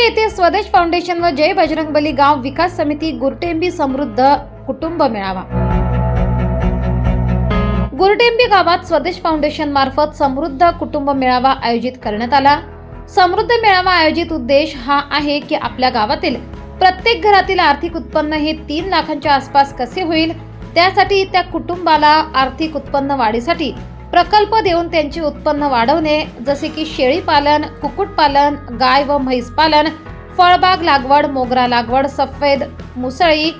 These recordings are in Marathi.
गुरटे येथे स्वदेश फाउंडेशन व जय बजरंगबली गाव विकास समिती गुरटेंबी समृद्ध कुटुंब मेळावा. गुरटेंबी गावात स्वदेश फाउंडेशन मार्फत समृद्ध कुटुंब मेळावा आयोजित करण्यात आला. समृद्ध मेळावा आयोजित उद्देश हा आहे की आपल्या गावातील प्रत्येक घरातील आर्थिक उत्पन्न हे तीन लाखांच्या आसपास कसे होईल? त्यासाठी त्या कुटुंबाला आर्थिक उत्पन्न वाढीसाठी प्रकल्प देऊन त्यांचे उत्पन्न वाढवणे जसे की शेळी पालन कुक्कुटपालन गाय व म्हैस पालन फळबाग लागवड मोगरा लागवड सफेद मुसळी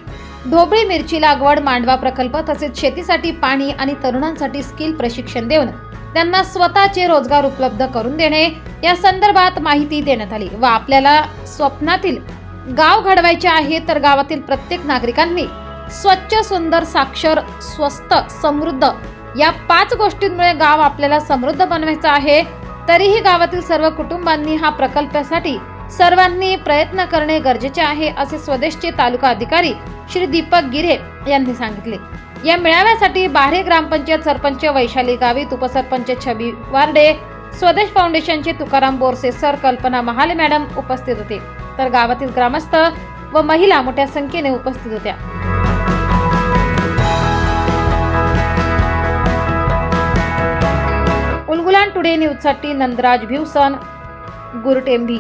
ढोबळी मिरची लागवड मांडवा प्रकल्प तसेच शेतीसाठी पाणी आणि तरुणांसाठी स्किल प्रशिक्षण देऊन त्यांना स्वतःचे रोजगार उपलब्ध करून देणे या संदर्भात माहिती देण्यात आली व आपल्याला स्वप्नातील गाव घडवायचे आहे तर गावातील प्रत्येक नागरिकांनी स्वच्छ सुंदर साक्षर स्वस्त समृद्ध या पाच गोष्टींमुळे गाव आपल्याला समृद्ध बनवायचं आहे. तरीही गावातील सर्व कुटुंबांनी हा प्रकल्पासाठी सर्वांनी प्रयत्न करणे गरजेचे आहे असे स्वदेशचे तालुका अधिकारी श्री दीपक गिरे यांनी सांगितले. या मेळाव्यासाठी बारे ग्रामपंचायत सरपंच वैशाली गावित उपसरपंच छबी वारडे स्वदेश फाउंडेशनचे तुकाराम बोरसे सर कल्पना महाले मॅडम उपस्थित होते. तर गावातील ग्रामस्थ व महिला मोठ्या संख्येने उपस्थित होत्या. टुडे न्यूजसाठी नंदराज भिवसन गुरटेंभी